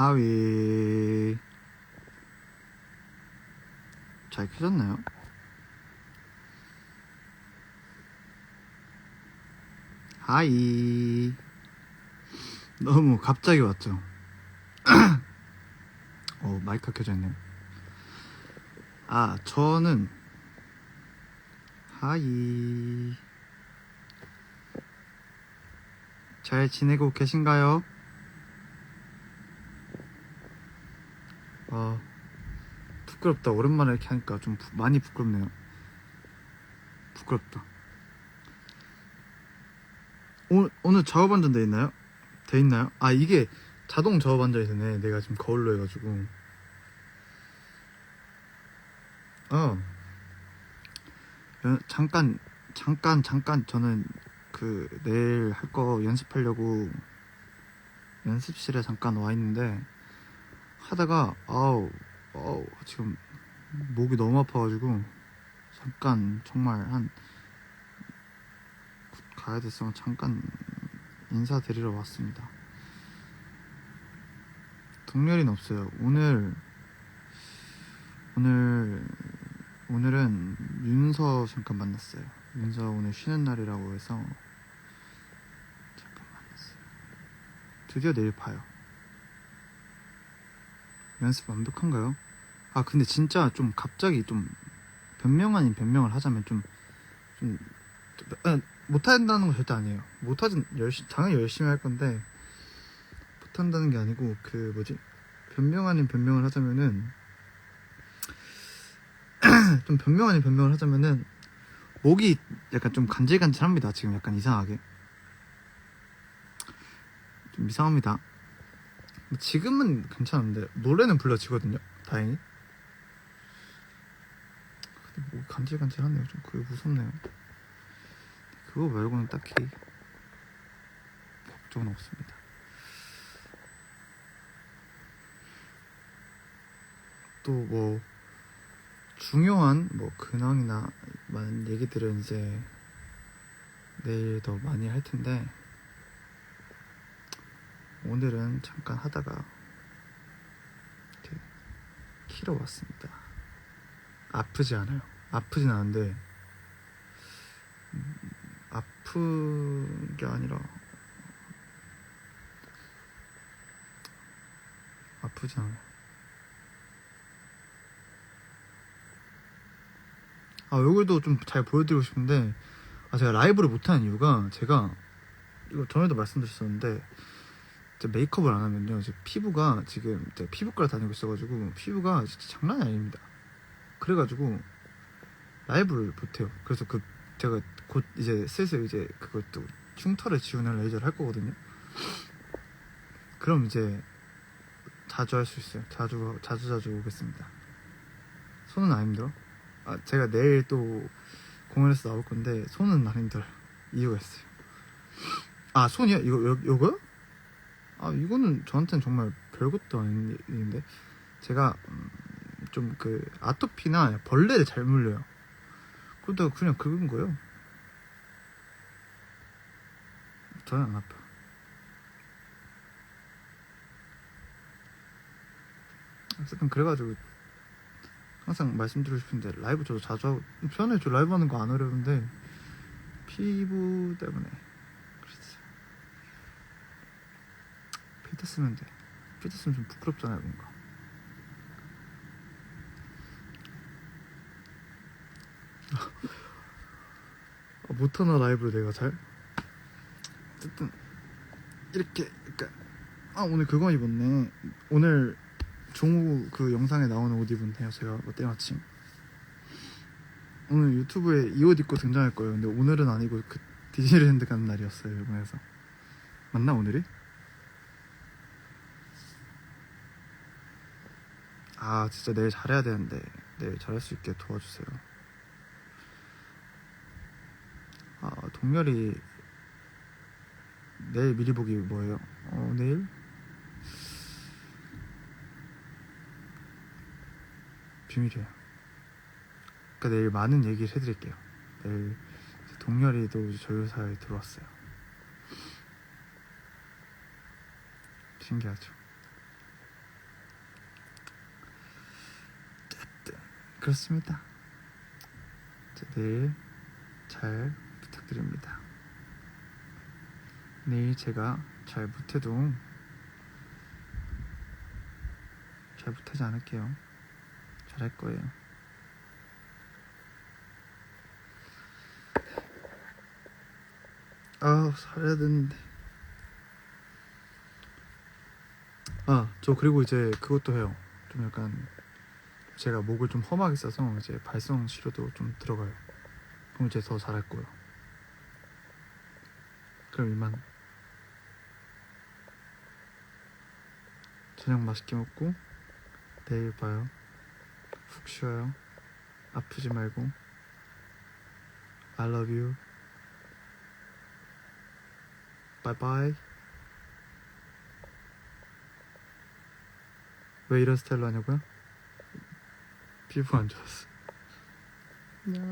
하위 잘 켜졌나요? 하이 너무 갑자기 왔죠? 어 마이크가 켜져 있네요 아 저는 하이 잘 지내고 계신가요? 아 부끄럽다. 오랜만에 이렇게 하니까 좀 부- 많이 부끄럽네요. 부끄럽다. 오, 오늘 작업 안전 돼 있나요? 돼 있나요? 아 이게 자동 작업 안전이 되네. 내가 지금 거울로 해가지고. 어. 연- 잠깐 잠깐 잠깐 저는 그 내일 할 거 연습하려고 연습실에 잠깐 와 있는데 하다가 아우 아우 지금 목이 너무 아파가지고 잠깐 정말 한 가야 돼서 잠깐 인사드리러 왔습니다. 동렬이는 없어요. 오늘 오늘 오늘은 윤서 잠깐 만났어요. 윤서 오늘 쉬는 날이라고 해서 잠깐 만났어요. 드디어 내일 봐요. 연습 완벽한가요? 아 근데 진짜 좀 갑자기 좀 변명 아닌 변명을 하자면 좀 좀 못한다는 건 절대 아니에요. 못하진 열심 당연히 열심히 할 건데 못한다는 게 아니고 그 뭐지 변명 아닌 변명을 하자면은 좀 변명 아닌 변명을 하자면은 목이 약간 좀 간질간질합니다. 지금 약간 이상하게 좀 이상합니다. 지금은 괜찮은데 노래는 불러지거든요. 다행히. 근데 목이 간질간질하네요. 좀 그게 무섭네요. 그거 말고는 딱히 걱정은 없습니다. 또 뭐 중요한 뭐 근황이나 많은 얘기들은 이제 내일 더 많이 할 텐데 오늘은 잠깐 하다가 이렇게 키러 왔습니다. 아프지 않아요. 아프진 않은데 음, 아픈 게 아니라 아프지 않아요. 아 얼굴도 좀 잘 보여드리고 싶은데 아 제가 라이브를 못하는 이유가 제가 이거 전에도 말씀드렸었는데 메이크업을 안 하면요 이제 피부가 지금 이제 피부과를 다니고 있어가지고 피부가 진짜 장난이 아닙니다. 그래가지고 라이브를 못해요. 그래서 그 제가 곧 이제 슬슬 이제 그것도 흉터를 지우는 레이저를 할 거거든요. 그럼 이제 자주 할 수 있어요. 자주 자주 자주 오겠습니다. 손은 안 힘들어? 아 제가 내일 또 공연에서 나올 건데 손은 안 힘들어. 이유가 있어요. 아 손이요? 이거 요, 요거요? 아 이거는 저한테는 정말 별것도 아닌 일인데 제가 좀 그 아토피나 벌레를 잘 물려요. 그러다가 그냥 긁은 거예요. 저는 안 아파. 어쨌든 그래가지고 항상 말씀드리고 싶은데 라이브 저도 자주 하고 편해 저 라이브 하는 거 안 어려운데 피부 때문에 그렇지 필터 쓰면 돼. 필터 쓰면 좀 부끄럽잖아요 뭔가. 아, 못하나 라이브를 내가 잘? 어쨌든 이렇게 약간 아 오늘 그거 입었네. 오늘 종우 그 영상에 나오는 옷 입은데요 제가 뭐 때마침. 오늘 유튜브에 이 옷 입고 등장할 거예요. 근데 오늘은 아니고 그 디즈니랜드 가는 날이었어요 일본에서. 맞나 오늘이? 아 진짜 내일 잘해야 되는데 내일 잘할 수 있게 도와주세요 아 동열이 내일 미리 보기 뭐예요? 어 내일? 비밀이에요. 그러니까 내일 많은 얘기를 해드릴게요. 내일 동열이도 저희 회사에 들어왔어요. 신기하죠. 그렇습니다. 자, 내일 잘 부탁드립니다. 내일 제가 잘 못해도 잘 못하지 않을게요. 잘할 거예요. 아, 살아야 되는데. 아, 저 그리고 이제 그것도 해요. 좀 약간 제가 목을 좀 험하게 써서 이제 발성 치료도 좀 들어가요. 그럼 이제 더 잘할 거예요. 그럼 이만. 저녁 맛있게 먹고 내일 봐요. 푹 쉬어요. 아프지 말고. I love you. Bye bye. 왜 이런 스타일로 하냐고요? you yapacağız. Ya.